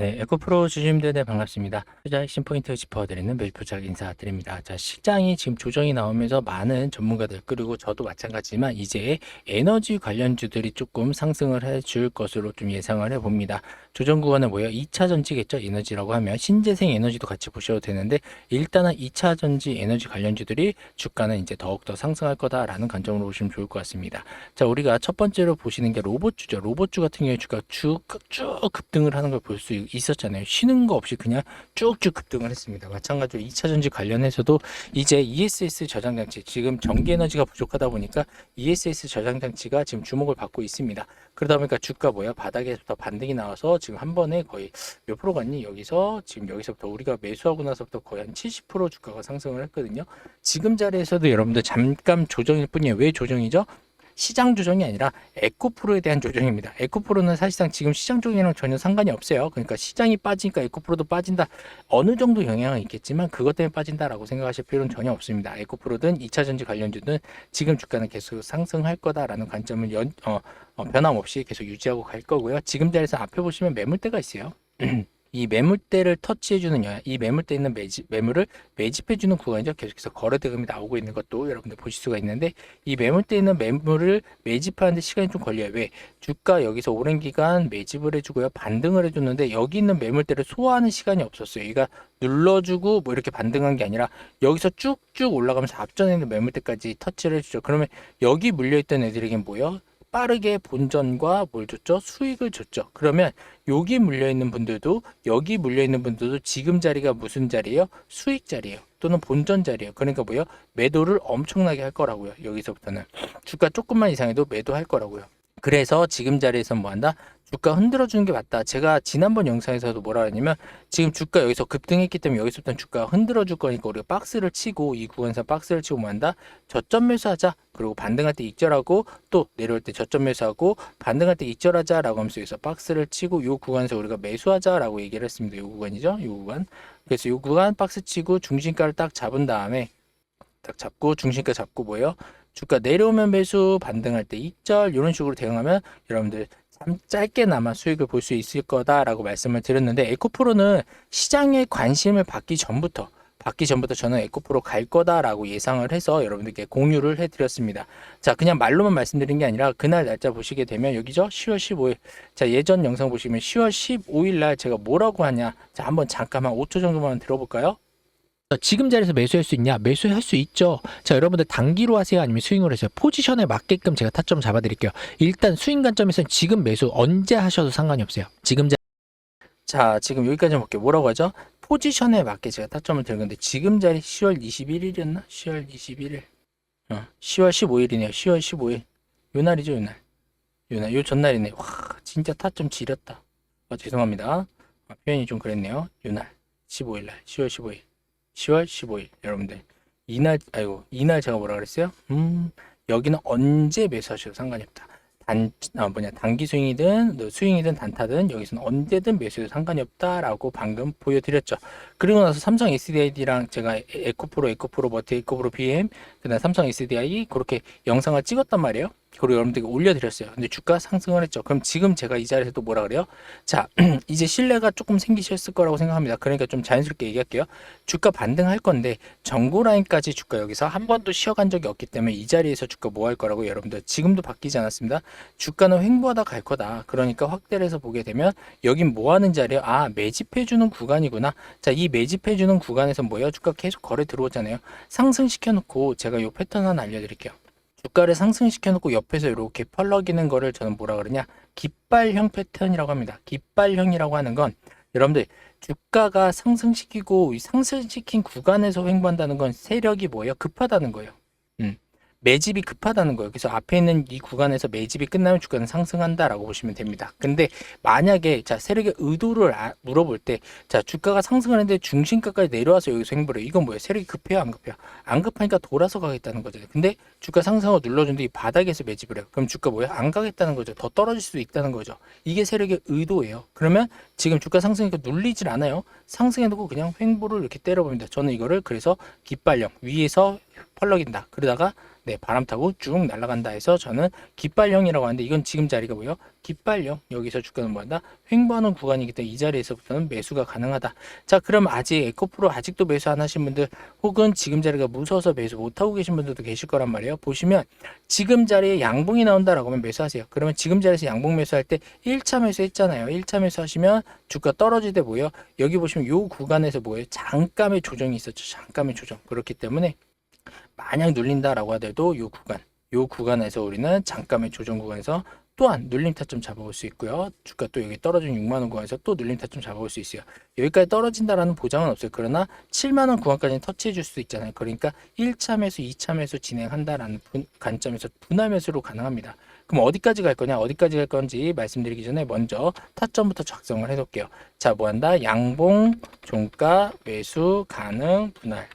네, 에코프로 주주님들 반갑습니다. 투자 핵심 포인트 짚어드리는 매일포착 인사드립니다. 자, 시장이 지금 조정이 나오면서 많은 전문가들 그리고 저도 마찬가지지만 이제 에너지 관련주들이 조금 상승을 해줄 것으로 좀 예상을 해봅니다. 조정 구간은 뭐예요? 2차 전지겠죠? 에너지라고 하면 신재생 에너지도 같이 보셔도 되는데 일단은 2차 전지 에너지 관련주들이 주가는 이제 더욱더 상승할 거다라는 관점으로 보시면 좋을 것 같습니다. 자, 우리가 첫 번째로 보시는 게 로봇주죠. 로봇주 같은 경우에 주가 쭉, 쭉 급등을 하는 걸 볼 수 있 었잖아요. 쉬는 거 없이 그냥 쭉쭉 급등을 했습니다. 마찬가지로 2차 전지 관련해서도 이제 ESS 저장 장치, 지금 전기 에너지가 부족하다 보니까 ESS 저장 장치가 지금 주목을 받고 있습니다. 그러다 보니까 주가 뭐야? 바닥에서부터 반등이 나와서 지금 한 번에 거의 몇 프로 갔니? 여기서 지금 여기서부터 우리가 매수하고 나서부터 거의 한 70% 주가가 상승을 했거든요. 지금 자리에서도 여러분들 잠깐 조정일 뿐이에요. 왜 조정이죠? 시장 조정이 아니라 에코프로에 대한 조정입니다. 에코프로는 사실상 지금 시장 조정이랑 전혀 상관이 없어요. 그러니까 시장이 빠지니까 에코프로도 빠진다. 어느 정도 영향은 있겠지만 그것 때문에 빠진다라고 생각하실 필요는 전혀 없습니다. 에코프로든 2차 전지 관련주든 지금 주가는 계속 상승할 거다라는 관점을 연, 어, 어, 변함없이 계속 유지하고 갈 거고요. 지금 자리에서 앞에 보시면 매물대가 있어요. 이 매물대를 터치해주는 영향, 이 매물대에 있는 매집, 매물을 매집해주는 구간이죠. 계속해서 거래대금이 나오고 있는 것도 여러분들 보실 수가 있는데 이 매물대에 있는 매물을 매집하는데 시간이 좀 걸려요. 왜? 주가 여기서 오랜 기간 매집을 해주고요. 반등을 해줬는데 여기 있는 매물대를 소화하는 시간이 없었어요. 얘가 눌러주고 뭐 이렇게 반등한 게 아니라 여기서 쭉쭉 올라가면서 앞전에 있는 매물대까지 터치를 해주죠. 그러면 여기 물려있던 애들에겐 뭐요? 빠르게 본전과 뭘 줬죠? 수익을 줬죠. 그러면 여기 물려 있는 분들도 여기 물려 있는 분들도 지금 자리가 무슨 자리예요? 수익 자리예요. 또는 본전 자리예요. 그러니까 뭐요? 매도를 엄청나게 할 거라고요. 여기서부터는 주가 조금만 이상해도 매도할 거라고요. 그래서 지금 자리에서 뭐 한다? 주가 흔들어 주는 게 맞다. 제가 지난번 영상에서도 뭐라 했냐면 지금 주가 여기서 급등했기 때문에 여기서부터 주가 흔들어 줄 거니까 우리가 박스를 치고 이 구간에서 박스를 치고 뭐 한다? 저점 매수하자. 그리고 반등할 때 익절하고 또 내려올 때 저점 매수하고 반등할 때 익절하자라고 하면서 여기서 박스를 치고 이 구간에서 우리가 매수하자라고 얘기를 했습니다. 이 구간이죠. 이 구간. 그래서 이 구간 박스 치고 중심가를 딱 잡은 다음에 딱 잡고 중심가 잡고 뭐예요? 주가 내려오면 매수, 반등할 때 익절 이런 식으로 대응하면 여러분들 참 짧게나마 수익을 볼 수 있을 거다라고 말씀을 드렸는데 에코프로는 시장에 관심을 받기 전부터 받기 전부터 저는 에코프로 갈 거다라고 예상을 해서 여러분들께 공유를 해드렸습니다. 자, 그냥 말로만 말씀드린 게 아니라 그날 날짜 보시게 되면 여기죠? 10월 15일. 자, 예전 영상 보시면 10월 15일 날 제가 뭐라고 하냐. 자, 한번 잠깐만 5초 정도만 들어볼까요? 지금 자리에서 매수할 수 있냐? 매수할 수 있죠. 자, 여러분들 단기로 하세요? 아니면 스윙으로 하세요? 포지션에 맞게끔 제가 타점 잡아드릴게요. 일단 스윙 관점에서는 지금 매수 언제 하셔도 상관이 없어요. 지금 자, 자 지금 여기까지 볼게요. 뭐라고 하죠? 포지션에 맞게 제가 타점을 드는 건데 지금 자리 10월 21일이었나? 10월 21일. 어, 10월 15일이네요. 10월 15일. 요 날이죠, 요 날. 요 날, 요 전날이네. 와, 진짜 타점 지렸다. 아, 죄송합니다. 아, 표현이 좀 그랬네요. 요 날. 15일 날. 10월 15일. 10월 15일 여러분들 이날 아이고 이날 제가 뭐라 그랬어요? 음 여기는 언제 매수하셔도 상관이 없다. 단 아, 뭐냐 단기 스윙이든 뭐 스윙이든 단타든 여기서는 언제든 매수해도 상관이 없다라고 방금 보여드렸죠. 그리고 나서 삼성 SDI랑 제가 에- 에코프로, 에코프로 버티, 에코프로 BM, 그다음 삼성 SDI 그렇게 영상을 찍었단 말이에요. 그리고 여러분들께 올려드렸어요. 근데 주가 상승을 했죠. 그럼 지금 제가 이 자리에서 또 뭐라 그래요? 자, 이제 신뢰가 조금 생기셨을 거라고 생각합니다. 그러니까 좀 자연스럽게 얘기할게요. 주가 반등할 건데 전고 라인까지 주가 여기서 한 번도 쉬어간 적이 없기 때문에 이 자리에서 주가 뭐 할 거라고 여러분들 지금도 바뀌지 않았습니다. 주가는 횡보하다 갈 거다. 그러니까 확대를 해서 보게 되면 여긴 뭐 하는 자리예요? 아, 매집해주는 구간이구나. 자, 이 매집해주는 구간에서 뭐예요? 주가 계속 거래 들어오잖아요. 상승시켜 놓고 제가 요 패턴 하나 알려드릴게요. 주가를 상승시켜 놓고 옆에서 이렇게 펄럭이는 거를 저는 뭐라 그러냐? 깃발형 패턴이라고 합니다. 깃발형이라고 하는 건 여러분들 주가가 상승시키고 이 상승시킨 구간에서 횡보한다는 건 세력이 뭐예요? 급하다는 거예요. 음. 매집이 급하다는 거예요. 그래서 앞에 있는 이 구간에서 매집이 끝나면 주가는 상승한다라고 보시면 됩니다. 근데 만약에 자 세력의 의도를 아- 물어볼 때 자 주가가 상승하는데 중심가까지 내려와서 여기서 해요. 이건 뭐예요? 세력이 급해요, 안 급해요? 안 급하니까 돌아서 가겠다는 거잖아요. 근데 주가 상승하고 눌러준데 이 바닥에서 매집을 해요. 그럼 주가 뭐예요? 안 가겠다는 거죠. 더 떨어질 수도 있다는 거죠. 이게 세력의 의도예요. 그러면 지금 주가 상승이니까 눌리질 않아요. 상승해놓고 그냥 횡보를 이렇게 때려봅니다. 저는 이거를 그래서 깃발형 위에서 펄럭인다. 그러다가 네, 바람 타고 쭉 날아간다 해서 저는 깃발형이라고 하는데 이건 지금 자리가 뭐예요? 깃발형. 여기서 주가는 뭐한다? 횡보하는 구간이기 때문에 이 자리에서부터는 매수가 가능하다. 자, 그럼 아직 에코프로 아직도 매수 안 하신 분들 혹은 지금 자리가 무서워서 매수 못 하고 계신 분들도 계실 거란 말이에요. 보시면 지금 자리에 양봉이 나온다라고 하면 매수하세요. 그러면 지금 자리에서 양봉 매수할 때 1차 매수 했잖아요. 1차 매수 하시면 주가 떨어질 때 뭐예요? 여기 보시면 요 구간에서 뭐예요? 잠깐의 조정이 있었죠. 잠깐의 조정. 그렇기 때문에 만약 눌린다라고 하더라도 요 구간, 요 구간에서 우리는 잠깐의 조정 구간에서 또한 눌림 타점 잡아올 수 있고요. 주가 또 여기 떨어진 6만 원 구간에서 또 눌림 타점 잡아올 수 있어요. 여기까지 떨어진다라는 보장은 없어요. 그러나 7만 원 구간까지는 터치해 줄 수 있잖아요. 그러니까 1차 매수, 2차 매수 진행한다라는 분- 관점에서 분할 매수로 가능합니다. 그럼 어디까지 갈 거냐, 어디까지 갈 건지 말씀드리기 전에 먼저 타점부터 작성을 해놓을게요. 자, 뭐 한다? 양봉, 종가, 매수, 가능, 분할.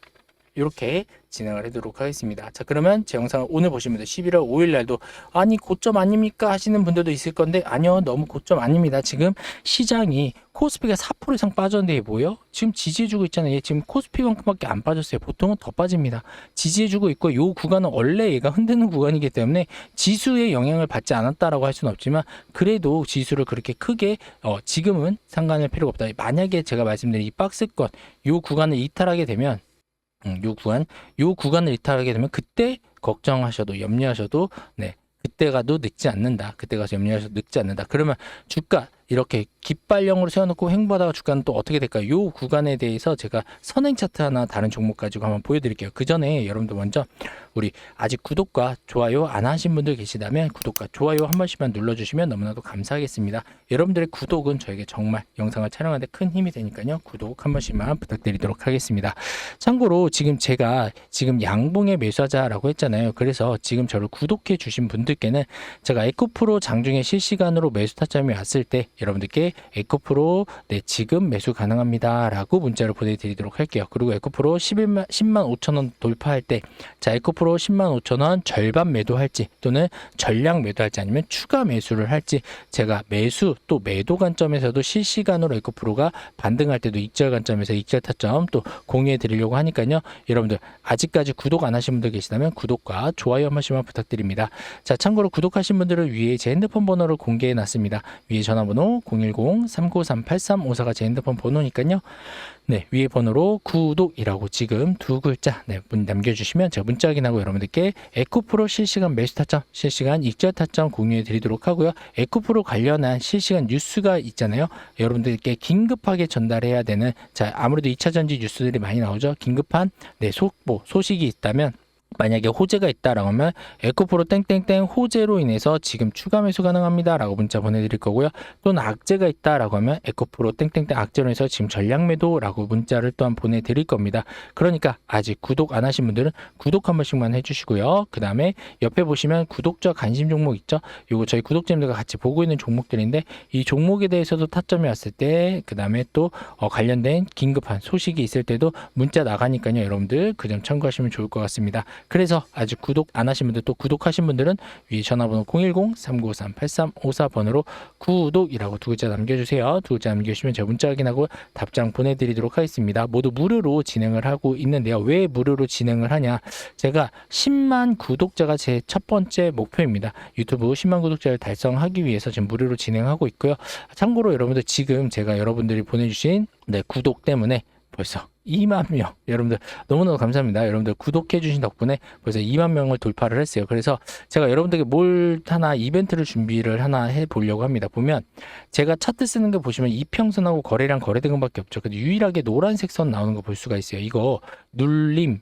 이렇게 진행을 하도록 하겠습니다. 자, 그러면 제 영상을 오늘 보시면 11월 5일 날도 아니 고점 아닙니까 하시는 분들도 있을 건데 아니요 너무 고점 아닙니다. 지금 시장이 코스피가 4% 이상 빠졌는데 뭐요? 지금 지지해주고 있잖아요. 얘 지금 코스피만큼밖에 안 빠졌어요. 보통은 더 빠집니다. 지지해주고 있고 요 구간은 원래 얘가 흔드는 구간이기 때문에 지수의 영향을 받지 않았다라고 할 수는 없지만 그래도 지수를 그렇게 크게 어, 지금은 상관할 필요가 없다. 만약에 제가 말씀드린 이 박스권 요 구간을 이탈하게 되면 음, 요 구간, 요 구간을 이탈하게 되면 그때 걱정하셔도 염려하셔도 네 그때 가도 늦지 않는다. 그때 가서 염려하셔도 늦지 않는다. 그러면 주가 이렇게 깃발형으로 세워놓고 횡보하다가 주가는 또 어떻게 될까요? 요 구간에 대해서 제가 선행 차트 하나 다른 종목 가지고 한번 보여드릴게요. 그 전에 여러분들 먼저 우리 아직 구독과 좋아요 안 하신 분들 계시다면 구독과 좋아요 한 번씩만 눌러주시면 너무나도 감사하겠습니다. 여러분들의 구독은 저에게 정말 영상을 촬영하는데 큰 힘이 되니까요. 구독 한 번씩만 부탁드리도록 하겠습니다. 참고로 지금 제가 지금 양봉에 매수하자라고 했잖아요. 그래서 지금 저를 구독해 주신 분들께는 제가 에코프로 장중에 실시간으로 매수 타점이 왔을 때 여러분들께 에코프로 네 지금 매수 가능합니다 라고 문자를 보내드리도록 할게요. 그리고 에코프로 11만 10만 5천 원 돌파할 때 자 에코프로 10만 5천 원 절반 매도할지 또는 전량 매도할지 아니면 추가 매수를 할지 제가 매수 또 매도 관점에서도 실시간으로 에코프로가 반등할 때도 익절 관점에서 익절 타점 또 공유해 드리려고 하니까요. 여러분들 아직까지 구독 안 하신 분들 계시다면 구독과 좋아요 한 번씩만 부탁드립니다. 자, 참고로 구독하신 분들을 위해 제 핸드폰 번호를 공개해 놨습니다. 위에 전화번호 010-3938-5354가 제 핸드폰 번호니까요. 네, 위에 번호로 구독이라고 지금 두 글자 네, 문 남겨주시면 제가 문자 확인하고 여러분들께 에코프로 실시간 매수 타점, 실시간 익절 타점 공유해 드리도록 하고요. 에코프로 관련한 실시간 뉴스가 있잖아요. 여러분들께 긴급하게 전달해야 되는 자 아무래도 2차 전지 뉴스들이 많이 나오죠. 긴급한 네 속보 소식이 있다면 만약에 호재가 있다라고 하면 에코프로 땡땡땡 호재로 인해서 지금 추가 매수 가능합니다라고 문자 보내드릴 거고요. 또는 악재가 있다라고 하면 에코프로 땡땡땡 악재로 인해서 지금 전량 매도라고 문자를 또한 보내드릴 겁니다. 그러니까 아직 구독 안 하신 분들은 구독 한 번씩만 해주시고요. 그 다음에 옆에 보시면 구독자 관심 종목 있죠? 요거 저희 구독자님들과 같이 보고 있는 종목들인데 이 종목에 대해서도 타점이 왔을 때 그 다음에 또 어, 관련된 긴급한 소식이 있을 때도 문자 나가니까요. 여러분들 그 점 참고하시면 좋을 것 같습니다. 그래서 아직 구독 안 하신 분들 또 구독하신 분들은 위에 전화번호 010-393-8354번으로 구독이라고 두 글자 남겨주세요. 두 글자 남겨주시면 제가 문자 확인하고 답장 보내드리도록 하겠습니다. 모두 무료로 진행을 하고 있는데요. 왜 무료로 진행을 하냐? 제가 10만 구독자가 제 첫 번째 목표입니다. 유튜브 10만 구독자를 달성하기 위해서 지금 무료로 진행하고 있고요. 참고로 여러분들 지금 제가 여러분들이 보내주신 네, 구독 때문에 벌써 2만 명 여러분들 너무너무 감사합니다. 여러분들 구독해 주신 덕분에 벌써 2만 명을 돌파를 했어요. 그래서 제가 여러분들에게 뭘 하나 이벤트를 준비를 하나 해 보려고 합니다. 보면 제가 차트 쓰는 거 보시면 이평선하고 거래량 거래대금밖에 없죠. 근데 유일하게 노란색 선 나오는 거 볼 수가 있어요. 이거 눌림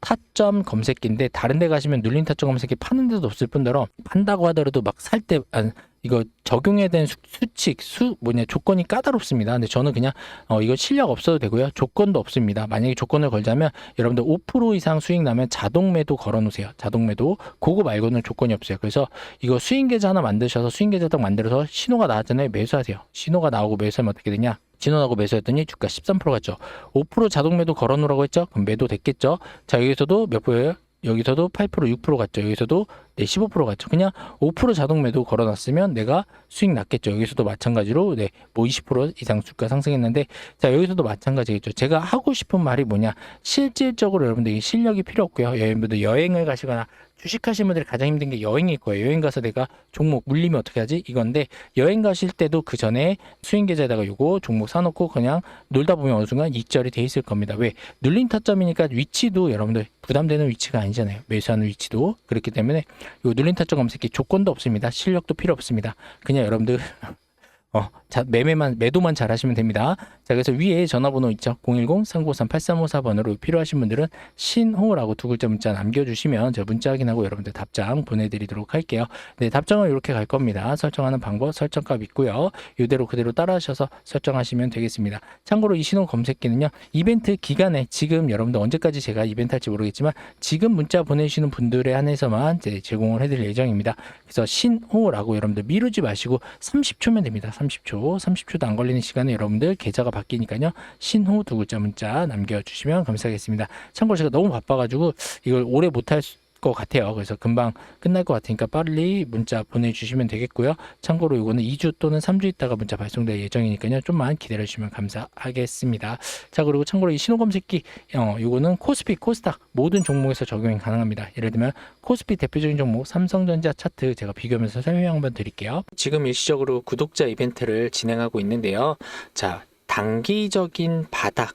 타점 검색기인데 다른 데 가시면 눌림 타점 검색기 파는 데도 없을 뿐더러 판다고 하더라도 막 살때 아, 이거 적용해야 되는 수, 수칙 수 뭐냐 조건이 까다롭습니다. 근데 저는 그냥 어 이거 실력 없어도 되고요. 조건도 없습니다. 만약에 조건을 걸자면 여러분들 5% 이상 수익 나면 자동 매도 걸어 놓으세요. 자동 매도 그거 말고는 조건이 없어요. 그래서 이거 수익 계좌 하나 만드셔서 수익 계좌 딱 만들어서 신호가 나왔잖아요. 매수하세요. 신호가 나오고 매수하면 어떻게 되냐? 나고 매수했더니 주가 13% 갔죠. 5% 자동 매도 걸어 놓으라고 했죠. 그럼 매도 됐겠죠. 자, 여기서도 몇 프로예요? 여기서도 8% 6% 갔죠. 여기서도 네, 15% 갔죠. 그냥 5% 자동 매도 걸어놨으면 내가 수익 났겠죠. 여기서도 마찬가지로 네, 뭐 20% 이상 주가 상승했는데 자 여기서도 마찬가지겠죠. 제가 하고 싶은 말이 뭐냐 실질적으로 여러분들 이 실력이 필요 없고요. 여러분들 여행을 가시거나 주식하시는 분들이 가장 힘든 게 여행일 거예요. 여행 가서 내가 종목 물리면 어떻게 하지? 이건데 여행 가실 때도 그 전에 수익 계좌에다가 요거 종목 사놓고 그냥 놀다 보면 어느 순간 이절이 돼 있을 겁니다. 왜? 눌린 타점이니까 위치도 여러분들 부담되는 위치가 아니잖아요. 매수하는 위치도 그렇기 때문에 요 눌린 타점 검색기 조건도 없습니다. 실력도 필요 없습니다. 그냥 여러분들 어, 자, 매매만 매도만 잘 하시면 됩니다. 자, 그래서 위에 전화번호 있죠. 010-3953-8354번으로 필요하신 분들은 신호라고 두 글자 문자 남겨주시면 제가 문자 확인하고 여러분들 답장 보내드리도록 할게요. 네, 답장은 이렇게 갈 겁니다. 설정하는 방법 설정값 있고요. 이대로 그대로 따라하셔서 설정하시면 되겠습니다. 참고로 이 신호 검색기는요. 이벤트 기간에 지금 여러분들 언제까지 제가 이벤트 할지 모르겠지만 지금 문자 보내주시는 분들에 한해서만 제공을 해드릴 예정입니다. 그래서 신호라고 여러분들 미루지 마시고 30초면 됩니다. 30초. 30초도 안 걸리는 시간에 여러분들 계좌가 바뀌니까요. 신호 두 글자 문자 남겨주시면 감사하겠습니다. 참고로 제가 너무 바빠가지고 이걸 오래 못할 것 같아요. 그래서 금방 끝날 것 같으니까 빨리 문자 보내주시면 되겠고요. 참고로 이거는 2주 또는 3주 있다가 문자 발송될 예정이니까요. 좀만 기다려주시면 감사하겠습니다. 자 그리고 참고로 이 신호 검색기 어, 이거는 코스피, 코스닥 모든 종목에서 적용이 가능합니다. 예를 들면 코스피 대표적인 종목 삼성전자 차트 제가 비교하면서 설명 한번 드릴게요. 지금 일시적으로 구독자 이벤트를 진행하고 있는데요. 자 단기적인 바닥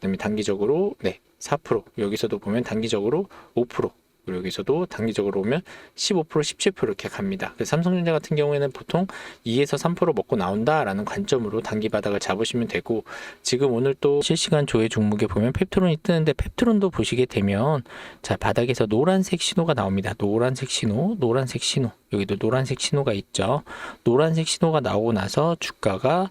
그다음에 단기적으로 네, 4% 여기서도 보면 단기적으로 5% 그리고 여기서도 단기적으로 보면 15% 17% 이렇게 갑니다. 삼성전자 같은 경우에는 보통 2에서 3% 먹고 나온다라는 관점으로 단기 바닥을 잡으시면 되고 지금 오늘 또 실시간 조회 종목에 보면 펩트론이 뜨는데 펩트론도 보시게 되면 자 바닥에서 노란색 신호가 나옵니다. 노란색 신호, 노란색 신호 여기도 노란색 신호가 있죠. 노란색 신호가 나오고 나서 주가가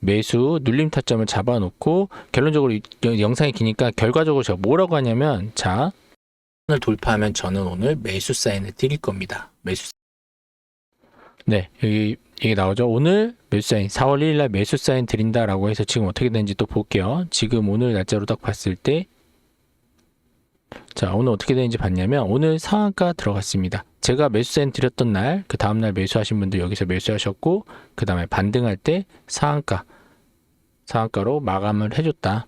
매수 눌림 타점을 잡아놓고 결론적으로 이 영상이 기니까 결과적으로 제가 뭐라고 하냐면 자 을 돌파하면 저는 오늘 매수 사인을 드릴 겁니다. 매수 네 여기 이게 나오죠. 오늘 매수 사인 4월 1일 날 매수 사인 드린다라고 해서 지금 어떻게 되는지 또 볼게요. 지금 오늘 날짜로 딱 봤을 때 자, 오늘 어떻게 되는지 봤냐면 오늘 상한가 들어갔습니다. 제가 매수 사인 드렸던 날, 그 다음 날 매수하신 분들 여기서 매수하셨고, 그 다음에 반등할 때 상한가, 상한가로 마감을 해줬다.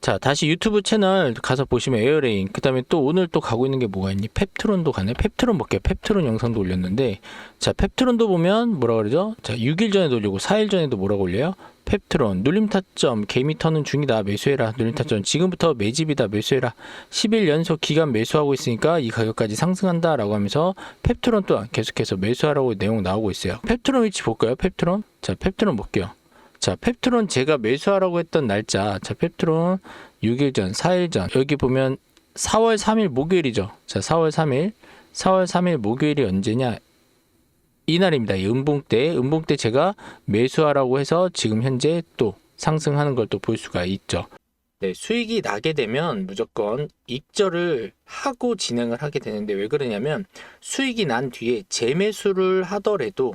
자, 다시 유튜브 채널 가서 보시면 에어레인, 그 다음에 또 오늘 또 가고 있는 게 뭐가 있니? 펩트론도 가네. 펩트론 볼게요. 펩트론 영상도 올렸는데, 자, 펩트론도 보면 뭐라 그러죠? 자, 6일 전에도 올리고 4일 전에도 뭐라고 올려요? 펩트론, 눌림 타점, 개미 터는 중이다. 매수해라. 눌림 타점, 지금부터 매집이다. 매수해라. 10일 연속 기간 매수하고 있으니까 이 가격까지 상승한다. 라고 하면서 펩트론 또한 계속해서 매수하라고 내용 나오고 있어요. 펩트론 위치 볼까요? 펩트론? 자, 펩트론 볼게요. 자, 펩트론 제가 매수하라고 했던 날짜. 자, 펩트론 6일 전, 4일 전. 여기 보면 4월 3일 목요일이죠. 자, 4월 3일. 4월 3일 목요일이 언제냐? 이날입니다. 이 음봉 때, 음봉 때 제가 매수하라고 해서 지금 현재 또 상승하는 걸 또 볼 수가 있죠. 네, 수익이 나게 되면 무조건 익절을 하고 진행을 하게 되는데 왜 그러냐면 수익이 난 뒤에 재매수를 하더라도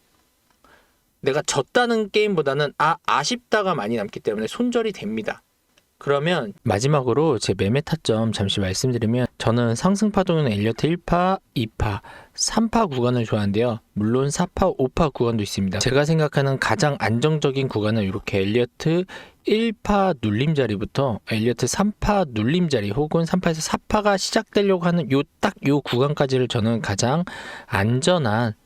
내가 졌다는 게임보다는 아 아쉽다가 많이 남기 때문에 손절이 됩니다. 그러면 마지막으로 제 매매 타점 잠시 말씀드리면 저는 상승 파동은 엘리어트 1파, 2파, 3파 구간을 좋아하는데요. 물론 4파, 5파 구간도 있습니다. 제가 생각하는 가장 안정적인 구간은 이렇게 엘리어트 1파 눌림 자리부터 엘리어트 3파 눌림 자리 혹은 3파에서 4파가 시작되려고 하는 요 딱요 구간까지를 저는 가장 안전한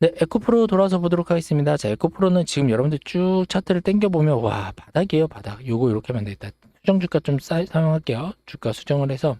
네, 에코프로 돌아서 보도록 하겠습니다. 자, 에코프로는 지금 여러분들 쭉 차트를 당겨보면, 와, 바닥이에요, 바닥. 요거 이렇게 하면 되겠다. 수정 주가 좀 사, 사용할게요. 주가 수정을 해서,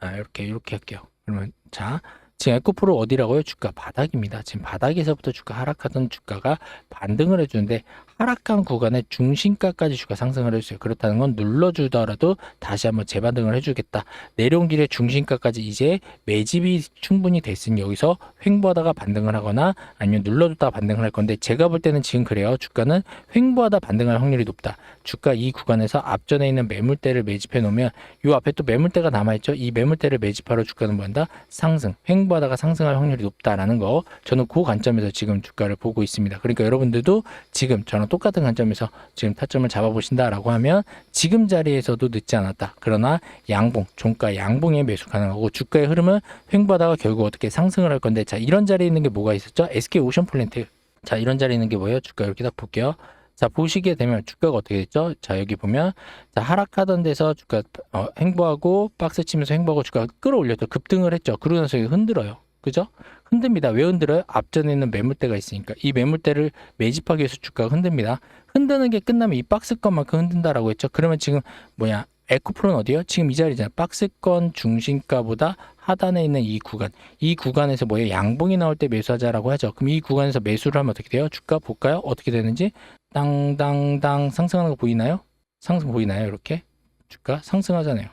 아, 이렇게, 이렇게 할게요. 그러면, 자, 지금 에코프로 어디라고요? 주가 바닥입니다. 지금 바닥에서부터 주가 하락하던 주가가 반등을 해주는데 하락한 구간의 중심가까지 주가 상승을 해주세요. 그렇다는 건 눌러주더라도 다시 한번 재반등을 해주겠다. 내려온 길에 중심가까지 이제 매집이 충분히 됐으니 여기서 횡보하다가 반등을 하거나 아니면 눌러줬다가 반등을 할 건데 제가 볼 때는 지금 그래요. 주가는 횡보하다 반등할 확률이 높다. 주가 이 구간에서 앞전에 있는 매물대를 매집해 놓으면 이 앞에 또 매물대가 남아있죠. 이 매물대를 매집하러 주가는 뭐한다? 상승. 횡보하다가 상승할 확률이 높다라는 거 저는 그 관점에서 지금 주가를 보고 있습니다. 그러니까 여러분들도 지금 저는 똑같은 관점에서 지금 타점을 잡아보신다라고 하면 지금 자리에서도 늦지 않았다. 그러나 양봉, 종가 양봉에 매수 가능하고 주가의 흐름은 횡보하다가 결국 어떻게 상승을 할 건데 자 이런 자리에 있는 게 뭐가 있었죠? SK 오션 플랜트. 자 이런 자리에 있는 게 뭐예요? 주가 이렇게 딱 볼게요. 자 보시게 되면 주가가 어떻게 됐죠? 자 여기 보면 자 하락하던 데서 주가 어, 횡보하고 박스 치면서 횡보하고 주가 끌어올렸죠. 급등을 했죠. 이게 흔들어요. 그죠? 흔듭니다. 왜 흔들어요? 앞전에 있는 매물대가 있으니까 이 매물대를 매집하기 위해서 주가가 흔듭니다. 흔드는 게 끝나면 이 박스권만큼 흔든다라고 했죠. 그러면 지금 뭐냐? 에코프로는 어디요? 지금 이 자리잖아요. 박스권 중심가보다 하단에 있는 이 구간. 이 구간에서 뭐예요? 양봉이 나올 때 매수하자라고 하죠. 그럼 이 구간에서 매수를 하면 어떻게 돼요? 주가 볼까요? 어떻게 되는지? 땅땅땅 상승하는 거 보이나요? 상승 보이나요? 이렇게? 주가 상승하잖아요.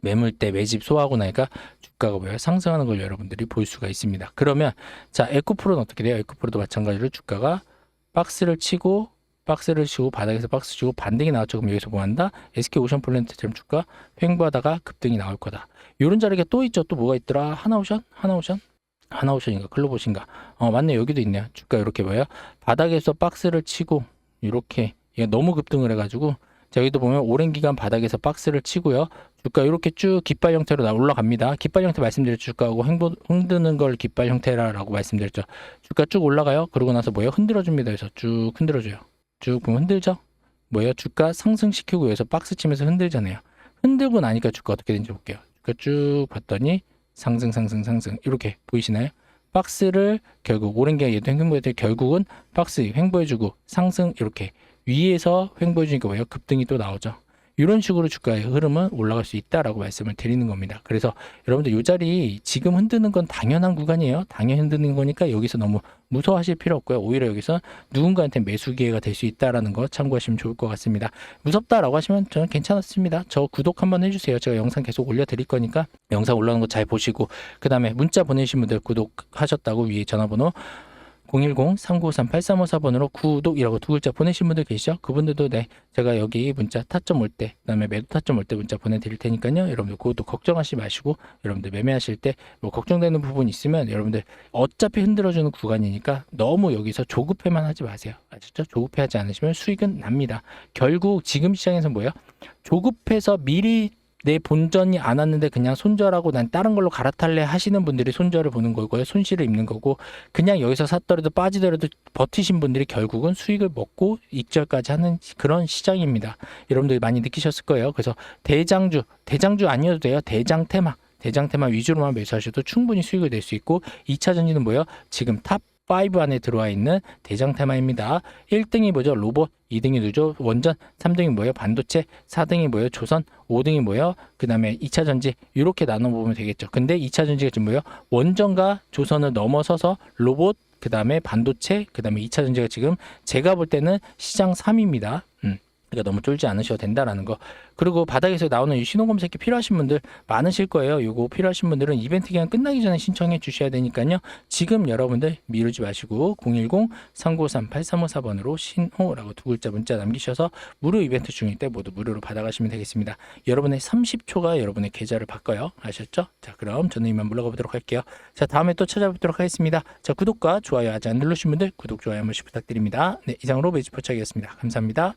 매물대 매집 소화하고 나니까 주가가 뭐예요? 상승하는 걸 여러분들이 볼 수가 있습니다. 그러면 자 에코프로는 어떻게 돼요? 에코프로도 마찬가지로 주가가 박스를 치고 박스를 치고 바닥에서 박스 치고 반등이 나왔죠. 그럼 여기서 뭐 한다? SK 오션 플랜트처럼 주가 횡보하다가 급등이 나올 거다. 이런 자리가 또 있죠. 또 뭐가 있더라? 하나오션? 하나오션? 하나오션인가? 클로봇인가? 어 맞네 여기도 있네요. 주가 이렇게 뭐예요? 바닥에서 박스를 치고 이렇게 얘 너무 급등을 해가지고 자 여기도 보면 오랜 기간 바닥에서 박스를 치고요. 주가 이렇게 쭉 깃발 형태로 나 올라갑니다. 깃발 형태 말씀드렸죠. 주가하고 행보, 흔드는 걸 깃발 형태라고 말씀드렸죠. 주가 쭉 올라가요. 그러고 나서 뭐예요? 흔들어줍니다. 그래서 쭉 흔들어줘요. 쭉 보면 흔들죠. 뭐예요? 주가 상승시키고 여기서 박스 치면서 흔들잖아요. 흔들고 나니까 주가 어떻게 되는지 볼게요. 주가 쭉 봤더니 상승 상승 상승 이렇게 보이시나요? 박스를 결국 오랜 기간 얘도 횡보했더니 결국은 박스 횡보해주고 상승 이렇게 위에서 횡보해 주니까 뭐예요? 급등이 또 나오죠. 이런 식으로 주가의 흐름은 올라갈 수 있다라고 말씀을 드리는 겁니다. 그래서 여러분들 이 자리 지금 흔드는 건 당연한 구간이에요. 당연히 흔드는 거니까 여기서 너무 무서워하실 필요 없고요. 오히려 여기서 누군가한테 매수 기회가 될 수 있다라는 거 참고하시면 좋을 것 같습니다. 무섭다라고 하시면 저는 괜찮았습니다. 저 구독 한번 해주세요. 제가 영상 계속 올려드릴 거니까 영상 올라오는 거 잘 보시고 그 다음에 문자 보내신 분들 구독하셨다고 위에 전화번호 010-3953-8354번으로 구독이라고 두 글자 보내신 분들 계시죠? 그분들도 네, 제가 여기 문자 타점 올 때, 그 다음에 매도 타점 올 때 문자 보내드릴 테니까요. 여러분들 그것도 걱정하시지 마시고, 여러분들 매매하실 때 뭐 걱정되는 부분 있으면 여러분들 어차피 흔들어주는 구간이니까 너무 여기서 조급해만 하지 마세요. 아시죠? 조급해하지 않으시면 수익은 납니다. 결국 지금 시장에서 뭐예요? 조급해서 미리 내 본전이 안 왔는데 그냥 손절하고 난 다른 걸로 갈아탈래 하시는 분들이 손절을 보는 거고요. 손실을 입는 거고 그냥 여기서 샀더라도 빠지더라도 버티신 분들이 결국은 수익을 먹고 익절까지 하는 그런 시장입니다. 여러분들이 많이 느끼셨을 거예요. 그래서 대장주, 대장주 아니어도 돼요. 대장 테마. 대장 테마 위주로만 매수하셔도 충분히 수익을 낼 수 있고 2차 전지는 뭐예요? 지금 탑 5 안에 들어와 있는 대장 테마입니다. 1등이 뭐죠? 로봇, 2등이 누죠? 원전, 3등이 뭐예요? 반도체, 4등이 뭐예요? 조선, 5등이 뭐예요? 그 다음에 2차 전지 이렇게 나눠보면 되겠죠. 근데 2차 전지가 지금 뭐예요? 원전과 조선을 넘어서서 로봇, 그 다음에 반도체, 그 다음에 2차 전지가 지금 제가 볼 때는 시장 3위입니다. 음. 그러니까 너무 쫄지 않으셔도 된다라는 거. 그리고 바닥에서 나오는 이 신호 검색기 필요하신 분들 많으실 거예요. 요거 필요하신 분들은 이벤트 기간 끝나기 전에 신청해 주셔야 되니까요. 지금 여러분들 미루지 마시고 010-3953-8354번으로 신호라고 두 글자 문자 남기셔서 무료 이벤트 중일 때 모두 무료로 받아가시면 되겠습니다. 여러분의 30초가 여러분의 계좌를 바꿔요. 아셨죠? 자, 그럼 저는 이만 물러가 보도록 할게요. 자, 다음에 또 찾아뵙도록 하겠습니다. 자, 구독과 좋아요 아직 안 누르신 분들 구독, 좋아요 한 번씩 부탁드립니다. 네, 이상으로 매주 포착이었습니다. 감사합니다.